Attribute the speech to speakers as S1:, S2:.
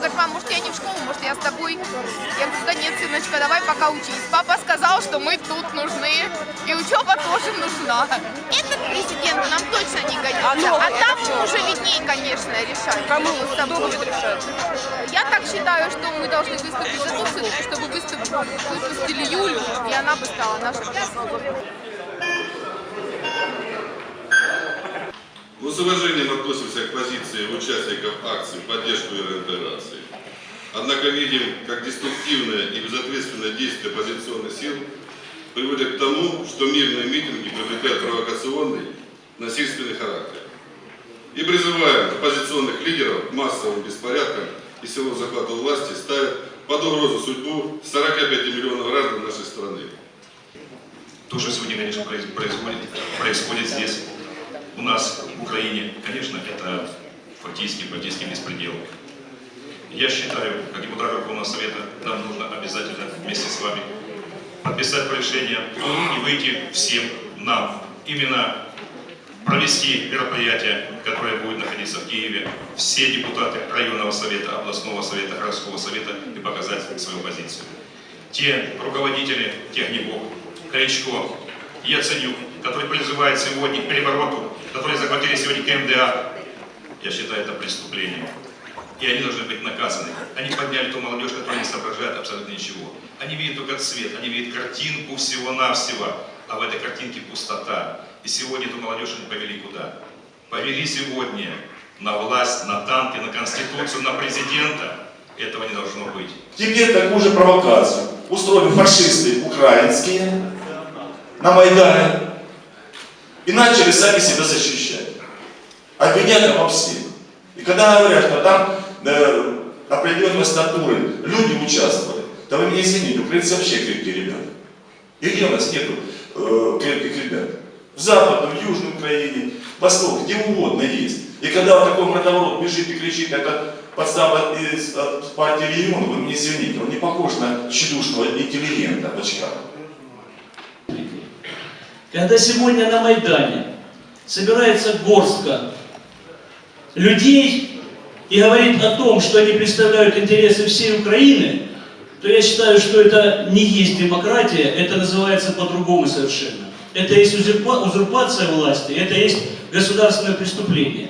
S1: говорит, мам, может, я не в школу, может, я с тобой? Я говорю, да нет, сыночка, давай пока учись. Папа сказал, что мы тут нужны, и учеба тоже нужна. Этот президент нам точно не годится, а там уже виднее, конечно, решать.
S2: Кому? Кто будет решать?
S1: Я так считаю, что мы должны выступить за ту ссылку, чтобы выступить, выпустили Юлю, и она бы стала нашей президентом.
S3: Мы с уважением относимся к позиции участников акции поддержку евроинтеграции. Однако видим, как деструктивное и безответственное действие оппозиционных сил приводит к тому, что мирные митинги приобретают провокационный, насильственный характер. И призываем оппозиционных лидеров к массовым беспорядкам и силовому захвату власти ставят под угрозу судьбу 45 миллионов граждан нашей страны.
S4: То, что сегодня, конечно, происходит, происходит здесь, у нас, в Украине, конечно, это фактически политический беспредел. Я считаю, как депутат Верховного Совета, нам нужно обязательно вместе с вами подписать решение и выйти всем нам именно провести мероприятие, которое будет находиться в Киеве, все депутаты районного совета, областного совета, городского совета и показать свою позицию. Те руководители техников, Кричко, Яценюк, которые призывают сегодня к перевороту, которые захватили сегодня КМДА, я считаю это преступлением. И они должны быть наказаны. Они подняли ту молодежь, которая не соображает абсолютно ничего. Они видят только цвет, они видят картинку всего-навсего, а в этой картинке пустота. И сегодня эту молодежь они повели куда? Повели сегодня на власть, на танки, на конституцию, на президента. Этого не должно быть.
S5: Теперь такую же провокацию устроили фашисты украинские на Майдане и начали сами себя защищать. Обвинять во всех. И когда говорят, что там э, определенной статуры люди участвовали, то вы меня извините, украинцы вообще крепкие ребята. И где у нас нету э, крепких ребят? В Западном, в Южной Украине, Восток, где угодно есть. И когда вот такой мордоворот бежит и кричит, это подстава из от партии региона, вы меня извините, он не похож на тщедушного интеллигента в очках.
S6: Когда сегодня на Майдане собирается горстка людей и говорит о том, что они представляют интересы всей Украины, то я считаю, что это не есть демократия, это называется по-другому совершенно. Это есть узурпа- узурпация власти, это есть государственное преступление.